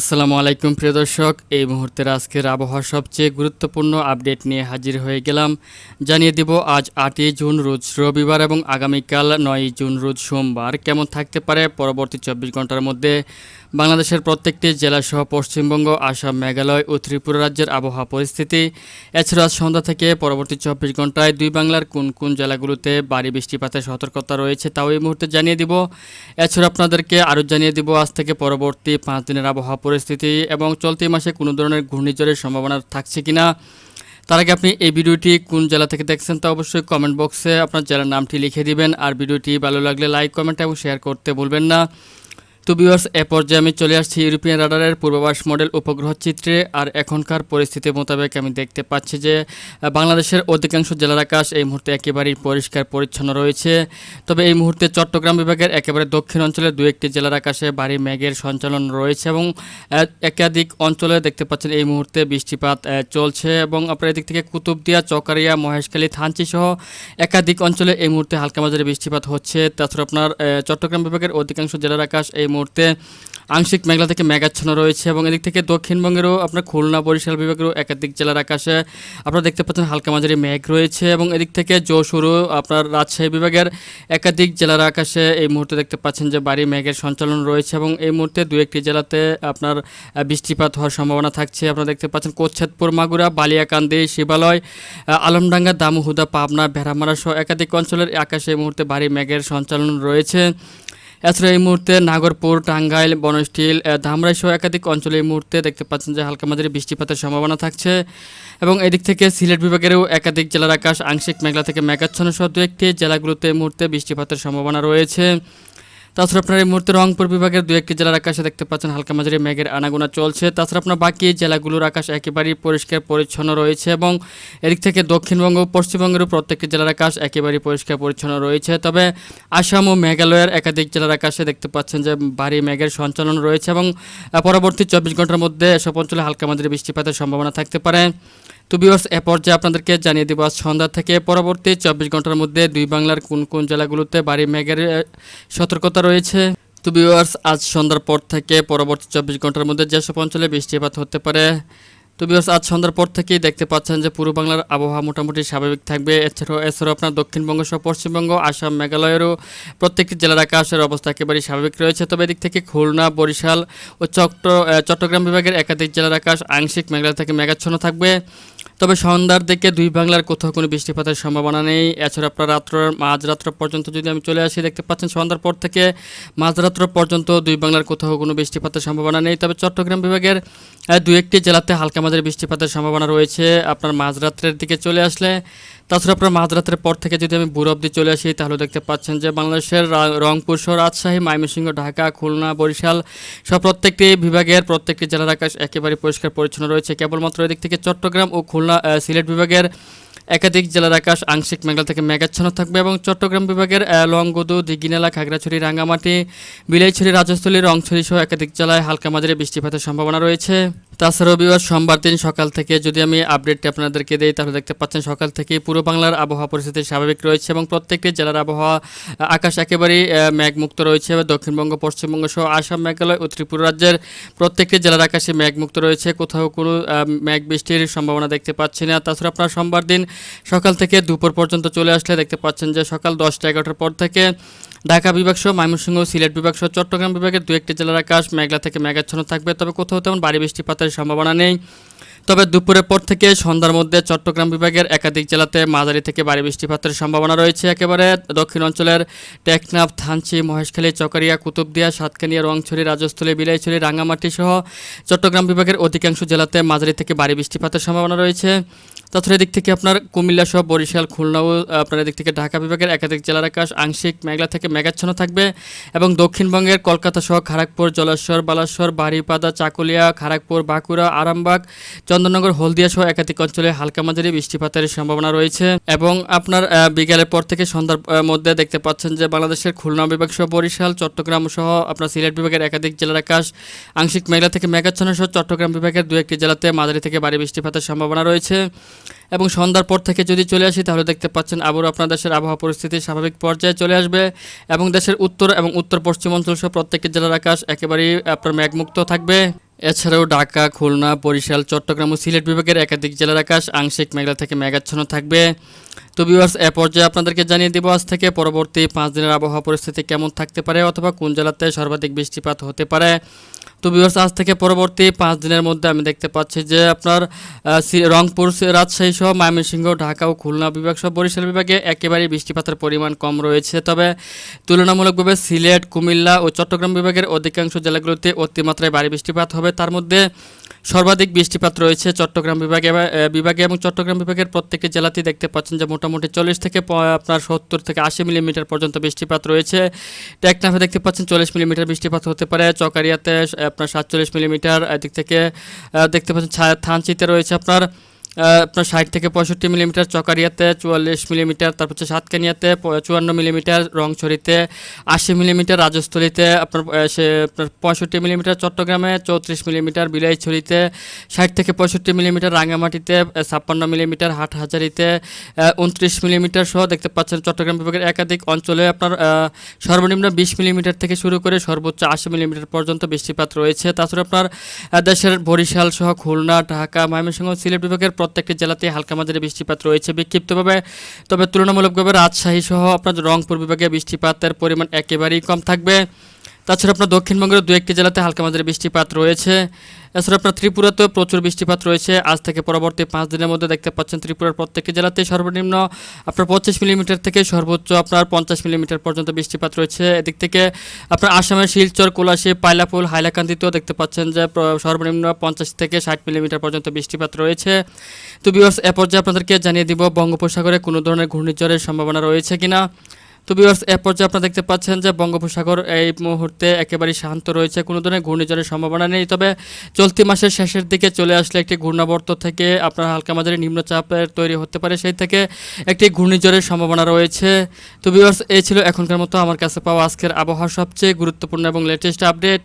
আসসালামু আলাইকুম প্রিয় দর্শক, এই মুহূর্তের আজকের আবহাওয়ার সবচেয়ে গুরুত্বপূর্ণ আপডেট নিয়ে হাজির হয়ে গেলাম। জানিয়ে দিব, আজ আটই জুন, রোজ রবিবার এবং আগামীকাল নয়ই জুন, রোজ সোমবার কেমন থাকতে পারে পরবর্তী চব্বিশ ঘণ্টার মধ্যে। বাংলাদেশের প্রত্যেকটি জেলাসহ পশ্চিমবঙ্গ, আসাম, মেঘালয় ও ত্রিপুরা রাজ্যের আবহাওয়া পরিস্থিতি। এছাড়া সন্ধ্যা থেকে পরবর্তী চব্বিশ ঘন্টায় দুই বাংলার কোন কোন জেলাগুলোতে ভারী বৃষ্টিপাতের সতর্কতা রয়েছে তাও এই মুহূর্তে জানিয়ে দিব। এছাড়া আপনাদেরকে আরও জানিয়ে দিব আজ থেকে পরবর্তী পাঁচ দিনের আবহাওয়া পরিস্থিতি এবং চলতি মাসে কোনো ধরনের ঘূর্ণিঝড়ের সম্ভাবনা থাকছে কিনা। তার আগে আপনি এই ভিডিওটি কোন জেলা থেকে দেখছেন তা অবশ্যই কমেন্ট বক্সে আপনার জেলার নামটি লিখে দিবেন। আর ভিডিওটি ভালো লাগলে লাইক, কমেন্ট এবং শেয়ার করতে ভুলবেন না। তো ভিউয়ার্স এ পর্যায়ে আমি চলে আসছি ইউরোপিয়ান রাডারের পূর্বাভাস মডেল উপগ্রহ চিত্রে। আর এখনকার পরিস্থিতি মোতাবেক আমি দেখতে পাচ্ছি যে বাংলাদেশের অধিকাংশ জেলার আকাশ এই মুহূর্তে একেবারেই পরিষ্কার পরিচ্ছন্ন রয়েছে। তবে এই মুহূর্তে চট্টগ্রাম বিভাগের একেবারে দক্ষিণ অঞ্চলে দু একটি জেলার আকাশে ভারী মেঘের সঞ্চালন রয়েছে এবং একাধিক অঞ্চলে দেখতে পাচ্ছেন এই মুহূর্তে বৃষ্টিপাত চলছে এবং আপনার এদিক থেকে কুতুবদিয়া, চকারিয়া, মহেশখালী, থানচি সহ একাধিক অঞ্চলে এই মুহূর্তে হালকা মাঝারি বৃষ্টিপাত হচ্ছে। তাছাড়া আপনার চট্টগ্রাম বিভাগের অধিকাংশ জেলার আকাশ এই মুহূর্তে আংশিক মেঘলা থেকে মেঘাচ্ছন্ন রয়েছে এবং এদিক থেকে দক্ষিণবঙ্গেরও আপনার খুলনা, বরিশাল বিভাগেরও একাধিক জেলার আকাশে আপনারা দেখতে পাচ্ছেন হালকা মাঝারি মেঘ রয়েছে এবং এদিক থেকে যশোরও আপনার রাজশাহী বিভাগের একাধিক জেলার আকাশে এই মুহূর্তে দেখতে পাচ্ছেন যে বাড়ি মেঘের সঞ্চালন রয়েছে এবং এই মুহূর্তে দু একটি জেলাতে আপনার বৃষ্টিপাত হওয়ার সম্ভাবনা থাকছে। আপনারা দেখতে পাচ্ছেন কোচ্ছেদপুর মাগুরা, বালিয়াকান্দি, শিবালয় আলমডাঙ্গা, দামুহুদা, পাবনা, ভেড়ামারা সহ একাধিক অঞ্চলের আকাশে এই মুহূর্তে ভারী মেঘের সঞ্চালন রয়েছে। এছাড়া এই মুহূর্তে নাগরপুর, টাঙ্গাইল বনস্টিল ধামরাই সহ একাধিক অঞ্চলে এই মুহূর্তে দেখতে পাচ্ছেন যে হালকা মাঝারি বৃষ্টিপাতের সম্ভাবনা থাকছে এবং এদিক থেকে সিলেট বিভাগেরও একাধিক জেলার আকাশ আংশিক মেঘলা থেকে মেঘাচ্ছন্ন সহ দু একটি জেলাগুলোতে এই মুহূর্তে বৃষ্টিপাতের সম্ভাবনা রয়েছে। তাছাড়া আপনার এই মুহূর্তে রংপুর বিভাগের দু একটি জেলার আকাশে দেখতে পাচ্ছেন হালকা মাঝারি মেঘের আনাগোনা চলছে। তাছাড়া আপনার বাকি জেলাগুলোর আকাশ একেবারেই পরিষ্কার পরিচ্ছন্ন রয়েছে এবং এদিক থেকে দক্ষিণবঙ্গ ও পশ্চিমবঙ্গেরও প্রত্যেকটি জেলার আকাশ একেবারেই পরিষ্কার পরিচ্ছন্ন রয়েছে। তবে আসাম ও মেঘালয়ের একাধিক জেলার আকাশে দেখতে পাচ্ছেন যে ভারী মেঘের সঞ্চালন রয়েছে এবং পরবর্তী চব্বিশ ঘণ্টার মধ্যে এসব অঞ্চলে হালকা মাঝারি বৃষ্টিপাতের সম্ভাবনা থাকতে পারে। তো বিভার্স এ পর্যায়ে আপনাদেরকে জানিয়ে দেবো আজ সন্ধ্যা থেকে পরবর্তী চব্বিশ ঘণ্টার মধ্যে দুই বাংলার কোন কোন জেলাগুলোতে ভারী মেঘের সতর্কতা রয়েছে। তো ভিউয়ার্স আজ সন্ধ্যার পর থেকে পরবর্তী চব্বিশ ঘণ্টার মধ্যে যেসব অঞ্চলে বৃষ্টিপাত হতে পারে, তো ভিউয়ার্স আজ সন্ধ্যার পর থেকেই দেখতে পাচ্ছেন যে পূর্ব বাংলার আবহাওয়া মোটামুটি স্বাভাবিক থাকবে। এছাড়াও এছাড়াও আপনার দক্ষিণবঙ্গ সহ পশ্চিমবঙ্গ, আসাম, মেঘালয়েরও প্রত্যেকটি জেলার আকাশের অবস্থা একেবারেই স্বাভাবিক রয়েছে। তবে এদিক থেকে খুলনা, বরিশাল ও চট্ট চট্টগ্রাম বিভাগের একাধিক জেলার আকাশ আংশিক মেঘলা থেকে মেঘাচ্ছন্ন থাকবে। তবে সন্ধ্যার দিকে দুই বাংলার কোথাও কোনো বৃষ্টিপাতের সম্ভাবনা নেই। এছাড়া আপনার রাত্র, মাঝরাত্র পর্যন্ত যদি আমি চলে আসি, দেখতে পাচ্ছেন সন্ধ্যার পর থেকে মাঝরাত্র পর্যন্ত দুই বাংলার কোথাও কোনো বৃষ্টিপাতের সম্ভাবনা নেই। তবে চট্টগ্রাম বিভাগের দু একটি জেলাতে হালকা মাঝারি বৃষ্টিপাতের সম্ভাবনা রয়েছে। আপনার মাঝরাত্রের দিকে চলে আসলে তাছাড়া আপনার মাঝরাতের পর থেকে যদি আমি বুড়ো অব্দি চলে আসি, তাহলে দেখতে পাচ্ছেন যে বাংলাদেশের রংপুর সহ রাজশাহী, ময়মনসিংহ, ঢাকা, খুলনা, বরিশাল সব প্রত্যেকটি বিভাগের প্রত্যেকটি জেলার আকাশ একেবারে পরিষ্কার পরিচ্ছন্ন রয়েছে। কেবলমাত্র এদিক থেকে চট্টগ্রাম ও খুলনা সিলেট বিভাগের একাধিক জেলার আকাশ আংশিক মেঘলা থেকে মেঘাচ্ছন্ন থাকবে এবং চট্টগ্রাম বিভাগের লংগদু, দিঘিনালা, খাগড়াছড়ি, রাঙ্গামাটি, বিলাইছড়ি, রাজস্থলী, রংছড়ি সহ একাধিক জেলায় হালকা মাঝারি বৃষ্টিপাতের সম্ভাবনা রয়েছে। তাছাড়া রবিবার সোমবার দিন সকাল থেকে যদি আমি আপডেটটি আপনাদেরকে দিই, তাহলে দেখতে পাচ্ছেন সকাল থেকে পুরো বাংলার আবহাওয়া পরিস্থিতি স্বাভাবিক রয়েছে এবং প্রত্যেকটি জেলার আবহাওয়া আকাশ একেবারেই মেঘমুক্ত রয়েছে। দক্ষিণবঙ্গ, পশ্চিমবঙ্গ সহ আসাম, মেঘালয় ও ত্রিপুরা রাজ্যের প্রত্যেকটি জেলার আকাশে মেঘমুক্ত রয়েছে। কোথাও কোনো মেঘ বৃষ্টির সম্ভাবনা দেখতে পাচ্ছি না। তাছাড়া আপনার সোমবার দিন সকাল থেকে দুপুর পর্যন্ত চলে আসলে দেখতে পাচ্ছেন যে সকাল দশটা এগারোটার পর থেকে ঢাকা বিভাগ সহ ময়মনসিংহ, সিলেট বিভাগ সহ চট্টগ্রাম বিভাগের দু একটি জেলার আকাশ মেঘলা থেকে মেঘাচ্ছন্ন থাকবে। তবে কোথাও তেমন ভারী বৃষ্টিপাতের সম্ভাবনা নেই। তবে দুপুরের পর থেকে সন্ধ্যার মধ্যে চট্টগ্রাম বিভাগের একাধিক জেলাতে মাঝারি থেকে ভারী বৃষ্টিপাতের সম্ভাবনা রয়েছে। একেবারে দক্ষিণ অঞ্চলের টেকনাফ, থানচি, মহেশখালী, চকরিয়া, কুতুবদিয়া, সাতকানিয়া, রংছড়ি, রাজস্থলী, বিলাইছড়ি রাঙ্গামাটি সহ চট্টগ্রাম বিভাগের অধিকাংশ জেলাতে মাঝারি থেকে ভারী বৃষ্টিপাতের সম্ভাবনা রয়েছে। তাছাড়া এদিক থেকে আপনার কুমিল্লা সহ বরিশাল খুলনা ও আপনার এদিক থেকে ঢাকা বিভাগের একাধিক জেলার আকাশ আংশিক মেঘলা থেকে মেঘাচ্ছন্ন থাকবে এবং দক্ষিণবঙ্গের কলকাতা সহ খড়গপুর জলেশ্বর বালাশ্বর বাড়িপাদা চাকুলিয়া খড়গপুর বাঁকুড়া, আরামবাগ চন্দননগর হলদিয়া সহ একাধিক অঞ্চলে হালকা মাঝারি বৃষ্টিপাতের সম্ভাবনা রয়েছে এবং আপনার বিকেলের পর থেকে সন্ধ্যার মধ্যে দেখতে পাচ্ছেন যে বাংলাদেশের খুলনা বিভাগ সহ বরিশাল, চট্টগ্রাম সহ আপনার সিলেট বিভাগের একাধিক জেলার আকাশ আংশিক মেঘলা থেকে মেঘাচ্ছন্ন সহ চট্টগ্রাম বিভাগের দু একটি জেলাতে মাঝারি থেকে ভারী বৃষ্টিপাতের সম্ভাবনা রয়েছে। এবং সন্ধ্যার পর থেকে যদি চলে আসি, তাহলে দেখতে পাচ্ছেন আবারও আপনার দেশের আবহাওয়া পরিস্থিতি স্বাভাবিক পর্যায়ে চলে আসবে এবং দেশের উত্তর এবং উত্তর পশ্চিম অঞ্চল সহ প্রত্যেকটি জেলার আকাশ একেবারেই আপনার মেঘমুক্ত থাকবে। এছাড়াও ঢাকা, খুলনা, বরিশাল, চট্টগ্রাম ও সিলেট বিভাগের একাধিক জেলার আকাশ আংশিক মেঘলা থেকে মেঘাচ্ছন্ন থাকবে। তো ভিউয়ার্স এ পর্যায়ে আপনাদেরকে জানিয়ে দেব আজ থেকে পরবর্তী পাঁচ দিনের আবহাওয়া পরিস্থিতি কেমন থাকতে পারে অথবা কোন জেলাতে সর্বাধিক বৃষ্টিপাত হতে পারে। তো ভিউয়ার্স আজ থেকে পরবর্তী পাঁচ দিনের মধ্যে আমি দেখতে পাচ্ছি যে আপনার রংপুর রাজশাহী সহ ময়মনসিংহ, ঢাকা ও খুলনা বিভাগ সহ বরিশাল বিভাগে একেবারেই বৃষ্টিপাতের পরিমাণ কম রয়েছে। তবে তুলনামূলকভাবে সিলেট, কুমিল্লা ও চট্টগ্রাম বিভাগের অধিকাংশ জেলাগুলোতে অতিমাত্রায় ভারী বৃষ্টিপাত হবে। তার মধ্যে সর্বাধিক বৃষ্টিপাত রয়েছে চট্টগ্রাম বিভাগে বিভাগে এবং চট্টগ্রাম বিভাগের প্রত্যেকটি জেলাতেই দেখতে পাচ্ছেন যে মোটামুটি চল্লিশ থেকে আপনার সত্তর থেকে আশি মিলিমিটার পর্যন্ত বৃষ্টিপাত রয়েছে। টেকনাফে দেখতে পাচ্ছেন চল্লিশ মিলিমিটার বৃষ্টিপাত হতে পারে, চকারিয়াতে আপনার সাতচল্লিশ মিলিমিটার, এদিক থেকে দেখতে পাচ্ছেন থানচিতে রয়েছে আপনার আপনার ষাট থেকে পঁয়ষট্টি মিলিমিটার চকারিয়াতে, চুয়াল্লিশ মিলিমিটার, তারপর হচ্ছে সাতকানিয়াতে চুয়ান্ন মিলিমিটার, রংছড়িতে, আশি মিলিমিটার, রাজস্থলীতে, আপনার সে, আপনার পঁয়ষট্টি মিলিমিটার, চট্টগ্রামে, চৌত্রিশ মিলিমিটার, বিলাইছড়িতে, ষাট থেকে পঁয়ষট্টি মিলিমিটার রাঙামাটিতে ছাপ্পান্ন মিলিমিটার, হাটহাজারিতে উনত্রিশ মিলিমিটার সহ দেখতে পাচ্ছেন চট্টগ্রাম বিভাগের একাধিক অঞ্চলে আপনার সর্বনিম্ন বিশ মিলিমিটার থেকে শুরু করে সর্বোচ্চ আশি মিলিমিটার পর্যন্ত বৃষ্টিপাত রয়েছে। তাছাড়া আপনার দেশের বরিশাল সহ খুলনা, ঢাকা, ময়মনসিংহ, সিলেট বিভাগের প্রত্যেকটি জেলাতে হালকা মাঝারি বৃষ্টিপাত রয়েছে। বিক্ষিপ্তভাবে, তবে তুলনামূলকভাবে রাজশাহী সহ আপনার রংপুর বিভাগে বৃষ্টিপাতের পরিমাণ একেবারেই কম থাকবে। তাছাড়া আপনার দক্ষিণবঙ্গের দু একটি জেলাতে হালকা মাঝারি বৃষ্টিপাত রয়েছে। এছাড়া আপনার ত্রিপুরাতেও প্রচুর বৃষ্টিপাত রয়েছে। আজ থেকে পরবর্তী পাঁচ দিনের মধ্যে দেখতে পাচ্ছেন ত্রিপুরার প্রত্যেকটি জেলাতে সর্বনিম্ন আপনার পঁচিশ মিলিমিটার থেকে সর্বোচ্চ আপনার পঞ্চাশ মিলিমিটার পর্যন্ত বৃষ্টিপাত রয়েছে। এদিক থেকে আপনার আসামের শিলচর, কোলাশী পাইলাপুল হাইলাকান্দিতেও দেখতে পাচ্ছেন যে সর্বনিম্ন পঞ্চাশ থেকে ষাট মিলিমিটার পর্যন্ত বৃষ্টিপাত রয়েছে। তো বিভার্স এ পর্যায়ে আপনাদেরকে জানিয়ে দিব, বঙ্গোপসাগরে কোনো ধরনের ঘূর্ণিঝড়ের সম্ভাবনা রয়েছে কিনা? তো বিভার্স এ পর্যায়ে আপনারা দেখতে পাচ্ছেন যে বঙ্গোপসাগর এই মুহূর্তে একেবারেই শান্ত রয়েছে, কোনো ধরনের ঘূর্ণিঝড়ের সম্ভাবনা নেই। তবে চলতি মাসের শেষের দিকে চলে আসলে একটি ঘূর্ণাবর্ত থেকে আপনার হালকা মাঝারি নিম্নচাপের তৈরি হতে পারে, সেই থেকে একটি ঘূর্ণিঝড়ের সম্ভাবনা রয়েছে। তো বিভার্স এই ছিল এখনকার মতো। আমার কাছে পাওয়া আজকের আবহাওয়া সবচেয়ে গুরুত্বপূর্ণ এবং লেটেস্ট আপডেট